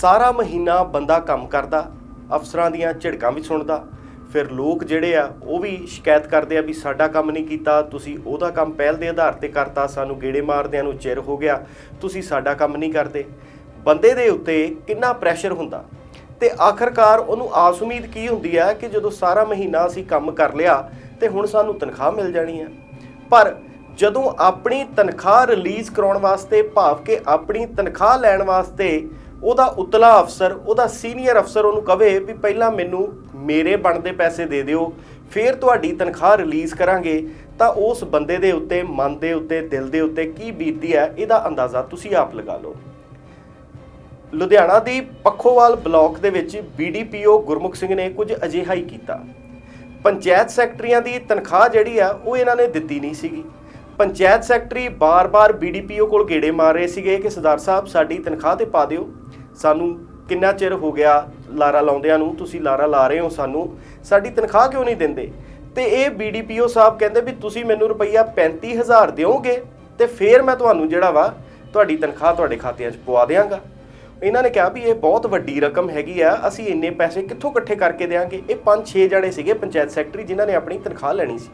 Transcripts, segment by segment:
ਸਾਰਾ ਮਹੀਨਾ ਬੰਦਾ ਕੰਮ ਕਰਦਾ, ਅਫਸਰਾਂ ਦੀਆਂ ਝਿੜਕਾਂ ਵੀ ਸੁਣਦਾ। ਫਿਰ ਲੋਕ ਜਿਹੜੇ ਆ, ਉਹ ਵੀ ਸ਼ਿਕਾਇਤ ਕਰਦੇ ਆ ਵੀ ਸਾਡਾ ਕੰਮ ਨਹੀਂ ਕੀਤਾ, ਤੁਸੀਂ ਉਹਦਾ ਕੰਮ ਪਹਿਲ ਦੇ ਆਧਾਰ ਤੇ ਕਰਤਾ, ਸਾਨੂੰ ਗੇੜੇ ਮਾਰਦਿਆਂ ਨੂੰ ਚਿਰ ਹੋ ਗਿਆ, ਤੁਸੀਂ ਸਾਡਾ ਕੰਮ ਨਹੀਂ ਕਰਦੇ। ਬੰਦੇ ਦੇ ਉੱਤੇ ਕਿੰਨਾ ਪ੍ਰੈਸ਼ਰ ਹੁੰਦਾ। ਤੇ ਆਖਰਕਾਰ ਉਹਨੂੰ ਆਸ ਉਮੀਦ ਕੀ ਹੁੰਦੀ ਹੈ ਕਿ ਜਦੋਂ ਸਾਰਾ ਮਹੀਨਾ ਅਸੀਂ ਕੰਮ ਕਰ ਲਿਆ, ਤੇ ਹੁਣ ਸਾਨੂੰ ਤਨਖਾਹ ਮਿਲ ਜਾਣੀ ਹੈ ਪਰ ਜਦੋਂ ਆਪਣੀ ਤਨਖਾਹ ਰਿਲੀਜ਼ ਕਰਾਉਣ ਵਾਸਤੇ, ਭਾਵ ਕਿ ਆਪਣੀ ਤਨਖਾਹ ਲੈਣ ਵਾਸਤੇ ਉਹਦਾ ਉਤਲਾ ਅਫਸਰ, ਉਹਦਾ ਸੀਨੀਅਰ ਅਫਸਰ ਉਹਨੂੰ ਕਵੇ ਵੀ ਪਹਿਲਾਂ ਮੈਨੂੰ ਮੇਰੇ ਬਣਦੇ ਪੈਸੇ ਦੇ ਦਿਓ, ਫਿਰ ਤੁਹਾਡੀ ਤਨਖਾਹ ਰਿਲੀਜ਼ ਕਰਾਂਗੇ, ਤਾਂ ਉਸ ਬੰਦੇ ਦੇ ਉੱਤੇ, ਮਨ ਦੇ ਉੱਤੇ, ਦਿਲ ਦੇ ਉੱਤੇ ਕੀ ਬੀਤਦੀ ਹੈ, ਇਹਦਾ ਅੰਦਾਜ਼ਾ ਤੁਸੀਂ ਆਪ ਲਗਾ ਲਓ। ਲੁਧਿਆਣਾ ਦੀ ਪੱਖੋਵਾਲ ਬਲਾਕ ਦੇ ਵਿੱਚ ਬੀਡੀਪੀਓ ਗੁਰਮੁਖ ਸਿੰਘ ਨੇ ਕੁਝ ਅਜਿਹਾ ਹੀ ਕੀਤਾ। ਪੰਚਾਇਤ ਸੈਕਟਰੀਆਂ ਦੀ ਤਨਖਾਹ ਜਿਹੜੀ ਆ, ਉਹ ਇਹਨਾਂ ਨੇ ਦਿੱਤੀ ਨਹੀਂ ਸੀਗੀ। ਪੰਚਾਇਤ ਸੈਕਟਰੀ ਬਾਰ-ਬਾਰ ਬੀਡੀਪੀਓ ਕੋਲ ਗੇੜੇ ਮਾਰ ਰਹੇ ਸੀਗੇ ਕਿ ਸਰਦਾਰ ਸਾਹਿਬ, ਸਾਡੀ ਤਨਖਾਹ ਤੇ ਪਾ ਦਿਓ। ਸਾਨੂੰ ਕਿੰਨਾ ਚਿਰ ਹੋ ਗਿਆ ਲਾਰਾ ਲਾਉਂਦਿਆਂ ਨੂੰ? ਤੁਸੀਂ ਲਾਰਾ ਲਾ ਰਹੇ ਹੋ ਸਾਨੂੰ। ਸਾਡੀ ਤਨਖਾਹ ਕਿਉਂ ਨਹੀਂ ਦਿੰਦੇ? ਤੇ ਇਹ ਬੀਡੀਪੀਓ ਸਾਹਿਬ ਕਹਿੰਦੇ ਵੀ ਤੁਸੀਂ ਮੈਨੂੰ ਰੁਪਈਆ 35000 ਦਿਓਗੇ ਤੇ ਫਿਰ ਮੈਂ ਤੁਹਾਨੂੰ ਜਿਹੜਾ ਵਾ ਤੁਹਾਡੀ ਤਨਖਾਹ ਤੁਹਾਡੇ ਖਾਤਿਆਂ 'ਚ ਪਵਾ ਦਿਆਂਗਾ। ਇਹਨਾਂ ਨੇ ਕਿਹਾ ਵੀ ਇਹ ਬਹੁਤ ਵੱਡੀ ਰਕਮ ਹੈਗੀ ਆ, ਅਸੀਂ ਇੰਨੇ ਪੈਸੇ ਕਿੱਥੋਂ ਇਕੱਠੇ ਕਰਕੇ ਦੇਾਂਗੇ ਇਹ 5-6 ਜਣੇ ਸੀਗੇ ਪੰਚਾਇਤ ਸੈਕਟਰੀ ਜਿਨ੍ਹਾਂ ਨੇ ਆਪਣੀ ਤਨਖਾਹ ਲੈਣੀ ਸੀ।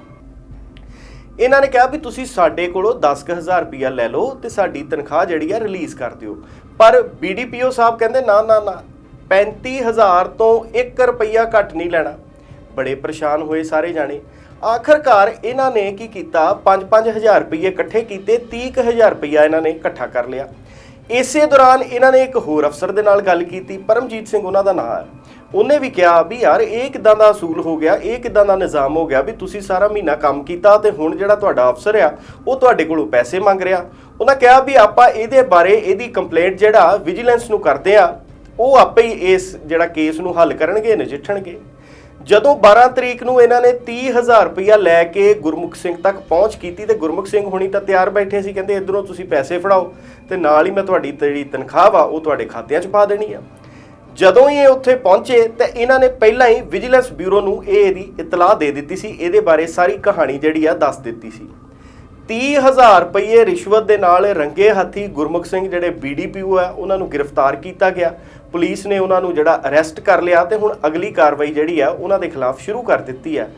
ਇਹਨਾਂ ਨੇ ਕਿਹਾ ਵੀ ਤੁਸੀਂ ਸਾਡੇ ਕੋਲੋਂ 10000 ਰੁਪਇਆ ਲੈ ਲਓ ਤੇ ਸਾਡੀ ਤਨਖਾਹ ਜਿਹੜੀ ਆ ਰਿਲੀਜ਼ ਕਰ ਦਿਓ। ਪਰ ਬੀਡੀਪੀਓ ਸਾਹਿਬ ਕਹਿੰਦੇ, ਨਾ ਨਾ ਨਾ 35000 ਤੋਂ 1 ਰੁਪਇਆ ਘੱਟ ਨਹੀਂ ਲੈਣਾ। ਬੜੇ ਪਰੇਸ਼ਾਨ ਹੋਏ ਸਾਰੇ ਜਾਣੇ। ਆਖਰਕਾਰ ਇਹਨਾਂ ਨੇ ਕੀ ਕੀਤਾ? 5-5000 ਰੁਪਏ ਇਕੱਠੇ ਕੀਤੇ 30000 ਰੁਪਇਆ ਇਹਨਾਂ ਨੇ ਇਕੱਠਾ ਕਰ ਲਿਆ। ਇਸੇ ਦੌਰਾਨ ਇਹਨਾਂ ਨੇ ਇੱਕ ਹੋਰ ਅਫਸਰ ਦੇ ਨਾਲ ਗੱਲ ਕੀਤੀ, ਪਰਮਜੀਤ ਸਿੰਘ ਉਹਨਾਂ ਦਾ ਨਾਮ ਹੈ। ਉਹਨੇ ਵੀ ਕਿਹਾ ਵੀ ਯਾਰ ਇਹ ਕਿਦਾਂ ਦਾ ਅਸੂਲ ਹੋ ਗਿਆ, ਇਹ ਕਿਦਾਂ ਦਾ ਨਿਜ਼ਾਮ ਹੋ ਗਿਆ ਵੀ ਤੁਸੀਂ ਸਾਰਾ ਮਹੀਨਾ ਕੰਮ ਕੀਤਾ ਤੇ ਹੁਣ ਜਿਹੜਾ ਤੁਹਾਡਾ ਅਫਸਰ ਆ, ਉਹ ਤੁਹਾਡੇ ਕੋਲੋਂ ਪੈਸੇ ਮੰਗ ਰਿਹਾ। ਉਹਨਾਂ ਕਿਹਾ ਵੀ ਆਪਾਂ ਇਹਦੇ ਬਾਰੇ ਇਹਦੀ ਕੰਪਲੇਂਟ ਜਿਹੜਾ ਵਿਜੀਲੈਂਸ ਨੂੰ ਕਰਦੇ ਆ, ਉਹ ਆਪੇ ਹੀ ਇਸ ਜਿਹੜਾ ਕੇਸ ਨੂੰ ਹੱਲ ਕਰਨਗੇ, ਨਜਿੱਠਣਗੇ। ਜਦੋਂ 12 ਤਰੀਕ ਨੂੰ ਇਹਨਾਂ ਨੇ 30000 ਰੁਪਇਆ ਲੈ ਕੇ ਗੁਰਮੁਖ ਸਿੰਘ ਤੱਕ ਪਹੁੰਚ ਕੀਤੀ ਤੇ ਗੁਰਮੁਖ ਸਿੰਘ ਹੁਣੀ ਤਾਂ ਤਿਆਰ ਬੈਠੇ ਸੀ, ਕਹਿੰਦੇ, ਇਧਰੋਂ ਤੁਸੀਂ ਪੈਸੇ ਫੜਾਓ ਤੇ ਨਾਲ ਹੀ ਮੈਂ ਤੁਹਾਡੀ ਜਿਹੜੀ ਤਨਖਾਹ ਵਾ, ਉਹ ਤੁਹਾਡੇ ਖਾਤਿਆਂ 'ਚ ਪਾ ਦੇਣੀ ਆ। ਜਦੋਂ ਹੀ ਇਹ ਉੱਥੇ ਪਹੁੰਚੇ ਤਾਂ ਇਹਨਾਂ ਨੇ ਪਹਿਲਾਂ ਹੀ ਵਿਜੀਲੈਂਸ ਬਿਊਰੋ ਨੂੰ ਇਹ ਇਹਦੀ ਇਤਲਾਹ ਦੇ ਦਿੱਤੀ ਸੀ। ਇਹਦੇ ਬਾਰੇ ਸਾਰੀ ਕਹਾਣੀ ਜਿਹੜੀ ਆ ਦੱਸ ਦਿੱਤੀ ਸੀ। 30000 ਰੁਪਏ ਰਿਸ਼ਵਤ ਦੇ ਨਾਲ ਰੰਗੇ ਹੱਥੀ ਗੁਰਮੁਖ ਸਿੰਘ ਜਿਹੜੇ ਬੀਡੀਪੀਓ ਆ, ਉਹਨਾਂ ਨੂੰ ਗ੍ਰਿਫਤਾਰ ਕੀਤਾ ਗਿਆ। ਪੁਲਿਸ ਨੇ ਉਹਨਾਂ ਨੂੰ ਜਿਹੜਾ ਅਰੈਸਟ ਕਰ ਲਿਆ ਤੇ ਹੁਣ ਅਗਲੀ ਕਾਰਵਾਈ ਜਿਹੜੀ ਆ, ਉਹਨਾਂ ਦੇ ਖਿਲਾਫ ਸ਼ੁਰੂ ਕਰ ਦਿੱਤੀ ਹੈ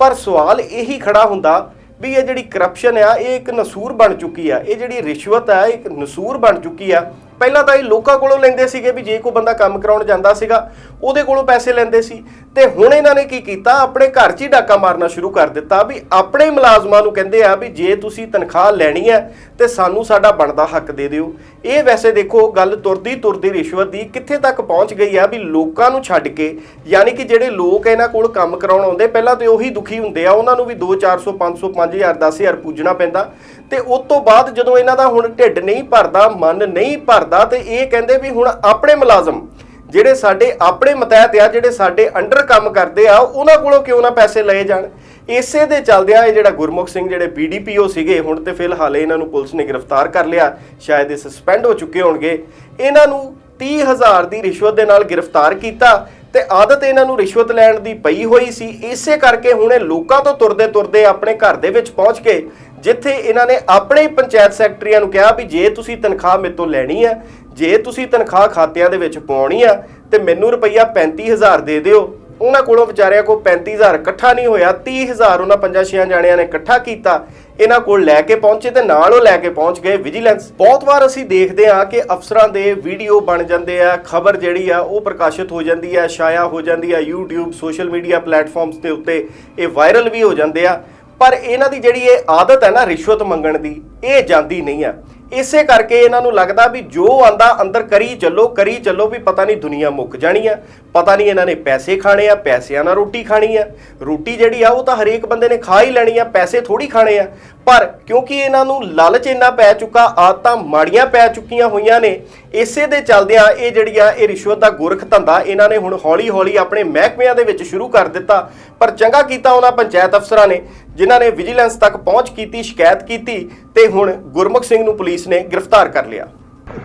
ਪਰ ਸਵਾਲ ਇਹੀ ਖੜਾ ਹੁੰਦਾ ਵੀ ਇਹ ਜਿਹੜੀ ਕਰਪਸ਼ਨ ਆ, ਇਹ ਇੱਕ ਨਸੂਰ ਬਣ ਚੁੱਕੀ ਆ। ਇਹ ਜਿਹੜੀ ਰਿਸ਼ਵਤ ਆ ਇੱਕ ਨਸੂਰ ਬਣ ਚੁੱਕੀ ਆ। ਪਹਿਲਾਂ ਤਾਂ ਇਹ ਲੋਕਾਂ ਕੋਲੋਂ ਲੈਂਦੇ ਸੀਗੇ ਵੀ ਜੇ ਕੋਈ ਬੰਦਾ ਕੰਮ ਕਰਾਉਣ ਜਾਂਦਾ ਸੀਗਾ, ਉਹਦੇ ਕੋਲੋਂ ਪੈਸੇ ਲੈਂਦੇ ਸੀ। ਤੇ ਹੁਣ ਇਹਨਾਂ ਨੇ ਕੀ ਕੀਤਾ? ਆਪਣੇ ਘਰ 'ਚ ਹੀ ਡਾਕਾ ਮਾਰਨਾ ਸ਼ੁਰੂ ਕਰ ਦਿੱਤਾ ਵੀ ਆਪਣੇ ਮੁਲਾਜ਼ਮਾਂ ਨੂੰ ਕਹਿੰਦੇ ਆ ਵੀ ਜੇ ਤੁਸੀਂ ਤਨਖਾਹ ਲੈਣੀ ਹੈ, ਤੇ ਸਾਨੂੰ ਸਾਡਾ ਬਣਦਾ ਹੱਕ ਦੇ ਦਿਓ। ਇਹ ਵੈਸੇ ਦੇਖੋ, ਗੱਲ ਤੁਰਦੀ ਤੁਰਦੀ ਰਿਸ਼ਵਤ ਦੀ ਕਿੱਥੇ ਤੱਕ ਪਹੁੰਚ ਗਈ ਆ ਵੀ ਲੋਕਾਂ ਨੂੰ ਛੱਡ ਕੇ, ਯਾਨੀ ਕਿ ਜਿਹੜੇ ਲੋਕ ਇਹਨਾਂ ਕੋਲ ਕੰਮ ਕਰਾਉਣ ਆਉਂਦੇ, ਪਹਿਲਾਂ ਤੇ ਉਹੀ ਦੁਖੀ ਹੁੰਦੇ ਆ। ਉਹਨਾਂ ਨੂੰ ਵੀ 2 400 500 5000 10000 ਪੂਜਣਾ ਪੈਂਦਾ। ਤੇ ਉਸ ਤੋਂ ਬਾਅਦ ਜਦੋਂ ਇਹਨਾਂ ਦਾ ਹੁਣ ਢਿੱਡ ਨਹੀਂ ਭਰਦਾ, ਮਨ ਨਹੀਂ ਭਰਦਾ ਤੇ ਇਹ ਕਹਿੰਦੇ ਵੀ ਹੁਣ ਆਪਣੇ ਮੁਲਾਜ਼ਮ ਜਿਹੜੇ ਸਾਡੇ ਆਪਣੇ ਮਤਹਿਤ ਆ, ਜਿਹੜੇ ਸਾਡੇ ਅੰਡਰ ਕੰਮ ਕਰਦੇ ਆ, ਉਹਨਾਂ ਕੋਲੋਂ ਕਿਉਂ ਨਾ ਪੈਸੇ ਲਏ ਜਾਣ? ਇਸੇ ਦੇ ਚੱਲਦਿਆਂ ਇਹ ਜਿਹੜਾ ਗੁਰਮੁਖ ਸਿੰਘ ਜਿਹੜੇ ਬੀਡੀਪੀਓ ਸੀਗੇ, ਹੁਣ ਤੇ ਫਿਲਹਾਲ ਇਹਨਾਂ ਨੂੰ ਪੁਲਿਸ ਨੇ ਗ੍ਰਿਫਤਾਰ ਕਰ ਲਿਆ। ਸ਼ਾਇਦ ਇਹ ਸਸਪੈਂਡ ਹੋ ਚੁੱਕੇ ਹੋਣਗੇ। ਇਹਨਾਂ ਨੂੰ 30000 ਦੀ ਰਿਸ਼ਵਤ ਦੇ ਨਾਲ ਗ੍ਰਿਫਤਾਰ ਕੀਤਾ ਤੇ ਆਦਤ ਇਹਨਾਂ ਨੂੰ ਰਿਸ਼ਵਤ ਲੈਣ ਦੀ ਪਈ ਹੋਈ ਸੀ। ਇਸੇ ਕਰਕੇ ਹੁਣ ਇਹ ਲੋਕਾਂ ਤੋਂ ਤੁਰਦੇ ਤੁਰਦੇ ਆਪਣੇ ਘਰ ਦੇ ਵਿੱਚ ਪਹੁੰਚ ਕੇ ਜਿੱਥੇ ਇਹਨਾਂ ਨੇ ਆਪਣੇ ਹੀ ਪੰਚਾਇਤ ਸੈਕਟਰੀਆਂ ਨੂੰ ਕਿਹਾ ਵੀ ਜੇ ਤੁਸੀਂ ਤਨਖਾਹ ਮੇਰੇ ਤੋਂ ਲੈਣੀ ਹੈ, ਜੇ ਤੁਸੀਂ ਤਨਖਾਹ ਖਾਤਿਆਂ ਦੇ ਵਿੱਚ ਪਾਉਣੀ ਆ, ਤੇ ਮੈਨੂੰ ਰੁਪਈਆ 35000 ਦੇ ਦਿਓ। ਉਹਨਾਂ ਕੋਲੋਂ ਵਿਚਾਰਿਆਂ ਕੋਲ 35000 ਇਕੱਠਾ ਨਹੀਂ ਹੋਇਆ 30000 ਉਹਨਾਂ ਪੰਜਾਂ ਛੇਆਂ ਜਾਣਿਆਂ ਨੇ ਇਕੱਠਾ ਕੀਤਾ। ਇਹਨਾਂ ਕੋਲ ਲੈ ਕੇ ਪਹੁੰਚੇ ਤੇ ਨਾਲ ਉਹ ਲੈ ਕੇ ਪਹੁੰਚ ਗਏ ਵਿਜੀਲੈਂਸ ਬਹੁਤ ਵਾਰ ਅਸੀਂ ਦੇਖਦੇ ਹਾਂ ਕਿ ਅਫਸਰਾਂ ਦੇ ਵੀਡੀਓ ਬਣ ਜਾਂਦੇ ਆ, ਖਬਰ ਜਿਹੜੀ ਆ ਉਹ ਪ੍ਰਕਾਸ਼ਿਤ ਹੋ ਜਾਂਦੀ ਆ, ਛਾਇਆ ਹੋ ਜਾਂਦੀ ਆ YouTube ਸੋਸ਼ਲ ਮੀਡੀਆ ਪਲੇਟਫਾਰਮਸ ਦੇ ਉੱਤੇ ਇਹ ਵਾਇਰਲ ਵੀ ਹੋ ਜਾਂਦੇ ਆ। ਪਰ ਇਹਨਾਂ ਦੀ ਜਿਹੜੀ ਇਹ ਆਦਤ ਹੈ ਨਾ ਰਿਸ਼ਵਤ ਮੰਗਣ ਦੀ, ਇਹ ਜਾਂਦੀ ਨਹੀਂ ਆ। ਇਸੇ ਕਰਕੇ ਇਹਨਾਂ ਨੂੰ ਲੱਗਦਾ ਵੀ ਜੋ ਆਂਦਾ ਅੰਦਰ ਕਰੀ ਚੱਲੋ ਕਰੀ ਚੱਲੋ ਵੀ ਪਤਾ ਨਹੀਂ ਦੁਨੀਆ ਮੁੱਕ ਜਾਣੀ ਆ। ਪਤਾ ਨਹੀਂ ਇਹਨਾਂ ਨੇ ਪੈਸੇ ਖਾਣੇ ਆ, ਪੈਸਿਆਂ ਨਾਲ ਰੋਟੀ ਖਾਣੀ ਆ। ਰੋਟੀ ਜਿਹੜੀ ਆ ਉਹ ਤਾਂ ਹਰੇਕ ਬੰਦੇ ਨੇ ਖਾ ਹੀ ਲੈਣੀ ਆ, ਪੈਸੇ ਥੋੜੀ ਖਾਣੇ ਆ। ਪਰ ਕਿਉਂਕਿ ਇਹਨਾਂ ਨੂੰ ਲਾਲਚ ਇੰਨਾ ਪੈ ਚੁੱਕਾ, ਆਦਤਾਂ ਮਾੜੀਆਂ ਪੈ ਚੁੱਕੀਆਂ ਹੋਈਆਂ ਨੇ, ਇਸੇ ਦੇ ਚੱਲਦਿਆਂ ਇਹ ਜਿਹੜੀ ਇਹ ਰਿਸ਼ਵਤ ਦਾ ਗੁਰਖ ਧੰਦਾ ਇਹਨਾਂ ਨੇ ਹੁਣ ਹੌਲੀ-ਹੌਲੀ ਆਪਣੇ ਮਹਿਕਮਿਆਂ ਦੇ ਵਿੱਚ ਸ਼ੁਰੂ ਕਰ ਦਿੱਤਾ। ਪਰ ਚੰਗਾ ਕੀਤਾ ਉਹਨਾਂ ਪੰਚਾਇਤ ਅਫਸਰਾਂ ਨੇ, ਜਿਨ੍ਹਾਂ ਨੇ ਵਿਜੀਲੈਂਸ ਤੱਕ ਪਹੁੰਚ ਕੀਤੀ, ਸ਼ਿਕਾਇਤ ਕੀਤੀ ਤੇ ਹੁਣ ਗੁਰਮੁਖ ਸਿੰਘ ਨੂੰ ਪੁਲਿਸ ਨੇ ਗ੍ਰਿਫਤਾਰ ਕਰ ਲਿਆ।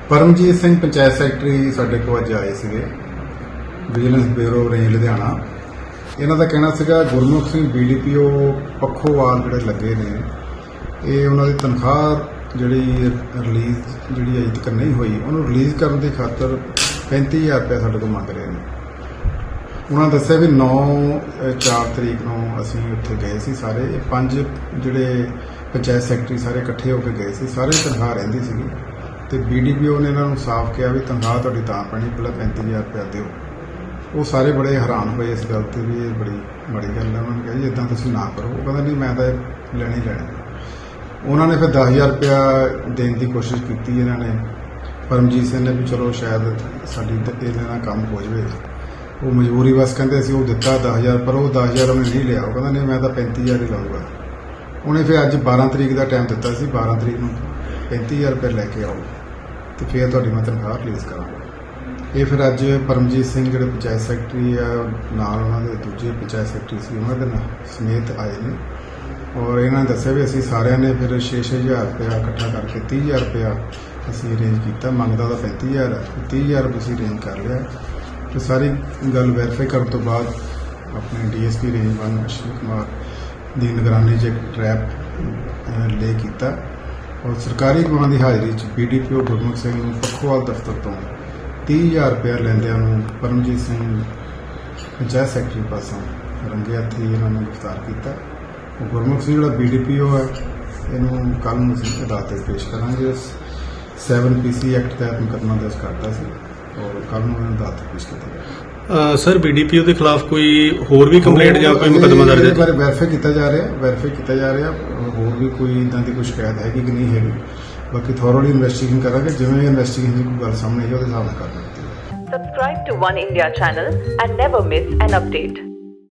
ਪਰਮਜੀਤ ਸਿੰਘ ਪੰਚਾਇਤ ਸੈਕਟਰੀ ਸਾਡੇ ਕੋਲ ਅੱਜ ਆਏ ਸੀਗੇ, ਵਿਜੀਲੈਂਸ ਬਿਊਰੋ ਰੇਂਜ ਲੁਧਿਆਣਾ। ਇਹਨਾਂ ਦਾ ਕਹਿਣਾ ਸੀਗਾ, ਗੁਰਮੁਖ ਸਿੰਘ ਬੀਡੀਪੀਓ ਪੱਖੋਵਾਲ ਜਿਹੜੇ ਲੱਗੇ ਨੇ ਇਹ ਉਹਨਾਂ ਦੀ ਤਨਖਾਹ ਜਿਹੜੀ ਰਿਲੀਜ਼ ਜਿਹੜੀ ਅਜੇ ਤੱਕ ਨਹੀਂ ਹੋਈ, ਉਹਨੂੰ ਰਿਲੀਜ਼ ਕਰਨ ਦੀ ਖਾਤਰ 35000 ਰੁਪਏ ਸਾਡੇ ਕੋਲ ਮੰਗ ਰਹੇ ਨੇ। ਉਹਨਾਂ ਦੱਸਿਆ ਵੀ 9 4 ਤਰੀਕ ਨੂੰ ਅਸੀਂ ਉੱਥੇ ਗਏ ਸੀ ਸਾਰੇ। ਇਹ ਪੰਜ ਜਿਹੜੇ ਪੰਚਾਇਤ ਸੈਕਟਰੀ ਸਾਰੇ ਇਕੱਠੇ ਹੋ ਕੇ ਗਏ ਸੀ। ਸਾਰੇ ਤਨਖਾਹ ਰਹਿੰਦੀ ਸੀਗੀ। ਤੇ ਬੀਡੀਪੀਓ ਨੇ ਇਹਨਾਂ ਨੂੰ ਸਾਫ਼ ਕਿਹਾ ਵੀ ਤਨਖਾਹ ਤੁਹਾਡੀ ਤਾਂ ਪੈਣੀ, ਪਹਿਲਾਂ 35000 ਰੁਪਏ ਦਿਓ। ਉਹ ਸਾਰੇ ਬੜੇ ਹੈਰਾਨ ਹੋਏ ਇਸ ਗੱਲ ਤੇ ਵੀ ਇਹ ਬੜੀ ਬੜੀ ਗੱਲ ਹੈ। ਉਹਨਾਂ ਨੇ ਕਿਹਾ ਜੀ ਇਦਾਂ ਤੁਸੀਂ ਨਾ ਕਰੋ। ਉਹ ਕਹਿੰਦਾ, ਨਹੀਂ, ਮੈਂ ਤਾਂ ਇਹ ਲੈਣੀ ਲੈਣੀ। ਉਹਨਾਂ ਨੇ ਫਿਰ 10000 ਰੁਪਇਆ ਦੇਣ ਦੀ ਕੋਸ਼ਿਸ਼ ਕੀਤੀ ਇਹਨਾਂ ਨੇ। ਪਰਮਜੀਤ ਸਿੰਘ ਨੇ ਵੀ ਚਲੋ ਸ਼ਾਇਦ ਸਾਡੀ ਤੇ ਇਹਦੇ ਨਾਲ ਕੰਮ ਹੋ ਜਾਵੇ। ਉਹ ਮਜਬੂਰੀ ਬਸ ਕਹਿੰਦੇ ਸੀ, ਉਹ ਦਿੱਤਾ 10000 ਪਰ ਉਹ 10000 ਉਹਨੇ ਨਹੀਂ ਲਿਆ। ਉਹ ਕਹਿੰਦਾ, ਨਹੀਂ, ਮੈਂ ਤਾਂ 35000 ਹੀ ਲਾਉਂਗਾ ਉਹਨੇ ਫਿਰ ਅੱਜ 12 ਤਰੀਕ ਦਾ ਟਾਈਮ ਦਿੱਤਾ ਸੀ 12 ਤਰੀਕ ਨੂੰ 35000 ਰੁਪਏ ਲੈ ਕੇ ਆਓ ਤੇ ਫਿਰ ਤੁਹਾਡੀ ਮੈਂ ਤਨਖਾਹ ਰਿਲੀਜ਼ ਕਰਾਂਗਾ। ਇਹ ਫਿਰ ਅੱਜ ਪਰਮਜੀਤ ਸਿੰਘ ਜਿਹੜੇ ਪੰਚਾਇਤ ਸੈਕਟਰੀ ਆ, ਨਾਲ ਉਹਨਾਂ ਦੇ ਦੂਜੇ ਪੰਚਾਇਤ ਸੈਕਟਰੀ ਸੀ, ਉਹਨਾਂ ਦੇ ਨਾਲ ਸਮੇਤ ਆਏ ਨੇ। ਔਰ ਇਹਨਾਂ ਨੇ ਦੱਸਿਆ ਵੀ ਅਸੀਂ ਸਾਰਿਆਂ ਨੇ ਫਿਰ 6-6000 ਰੁਪਇਆ ਇਕੱਠਾ ਕਰਕੇ 30000 ਰੁਪਇਆ ਅਸੀਂ ਅਰੇਂਜ ਕੀਤਾ। ਮੰਗਦਾ ਤਾਂ 35000 ਹੈ 30000 ਅਸੀਂ ਅਰੇਂਜ ਕਰ ਲਿਆ। ਤੇ ਸਾਰੀ ਗੱਲ ਵੈਰੀਫਾਈ ਕਰਨ ਤੋਂ ਬਾਅਦ ਆਪਣੇ ਡੀਐਸਪੀ ਰੇਂਜ 1 ਅਸ਼ਵਨੀ ਕੁਮਾਰ ਦੀ ਨਿਗਰਾਨੀ 'ਚ ਇੱਕ ਟਰੈਪ ਲੇ ਕੀਤਾ। ਔਰ ਸਰਕਾਰੀ ਗਵਾਹਾਂ ਦੀ ਹਾਜ਼ਰੀ 'ਚ ਬੀਡੀਪੀਓ ਗੁਰਮੁਖ ਸਿੰਘ ਨੂੰ ਪੱਖੋਵਾਲ ਦਫ਼ਤਰ ਤੋਂ 30000 ਰੁਪਏ ਲੈਂਦਿਆਂ ਨੂੰ ਪਰਮਜੀਤ ਸਿੰਘ, ਪੰਚਾਇਤ ਸੈਕਟਰੀ ਪਾਸੋਂ ਰੰਗੇ ਹੱਥੀਂ ਇਹਨਾਂ ਨੂੰ ਗ੍ਰਿਫਤਾਰ ਕੀਤਾ। ਗੁਰਮੁਖ ਸਿੰਘ ਜਿਹੜਾ ਬੀਡੀਪੀਓ ਹੈ ਇਹਨੂੰ ਕੱਲ ਨੂੰ ਅਸੀਂ ਅਦਾਲਤ 'ਤੇ ਪੇਸ਼ ਕਰਾਂਗੇ। ਇਸ 7 ਪੀਸੀ ਐਕਟ ਤਹਿਤ ਮੁਕੱਦਮਾ ਦਰਜ ਕਰਤਾ ਸੀ ਔਰ ਕੱਲ ਨੂੰ ਇਹਨੂੰ ਅਦਾਲਤ 'ਤੇ ਪੇਸ਼ ਕੀਤਾ ਸਰ ਬੀਡੀਪੀਓ ਦੇ ਖਿਲਾਫ ਕੋਈ ਹੋਰ ਵੀ ਕੰਪਲੇਂਟ ਜਾਂ ਕੋਈ ਮੁਕੱਦਮਾ ਦਰਜ ਇਹਦੇ ਹੈ ਬਾਰੇ ਵੈਰੀਫਾਈ ਕੀਤਾ ਜਾ ਰਿਹਾ ਵੈਰੀਫਾਈ ਕੀਤਾ ਜਾ ਰਿਹਾ। ਹੋਰ ਵੀ ਕੋਈ ਇਦਾਂ ਦੀ ਕੋਈ ਸ਼ਿਕਾਇਤ ਹੈਗੀ ਕਿ ਨਹੀਂ ਹੈਗੀ। ਬਾਕੀ ਥੋਰੋਲੀ ਇਨਵੈਸਟੀਗੇਸ਼ਨ ਕਰਾਂਗੇ। ਜਿਵੇਂ ਇਨਵੈਸਟੀਗੇਸ਼ਨ ਦੀ ਕੋਈ ਗੱਲ ਸਾਹਮਣੇ ਆਈ ਉਹਦੇ ਹਿਸਾਬ ਨਾਲ ਕਰ ਲਾਂਗੇ Subscribe to One India channel and never miss an update.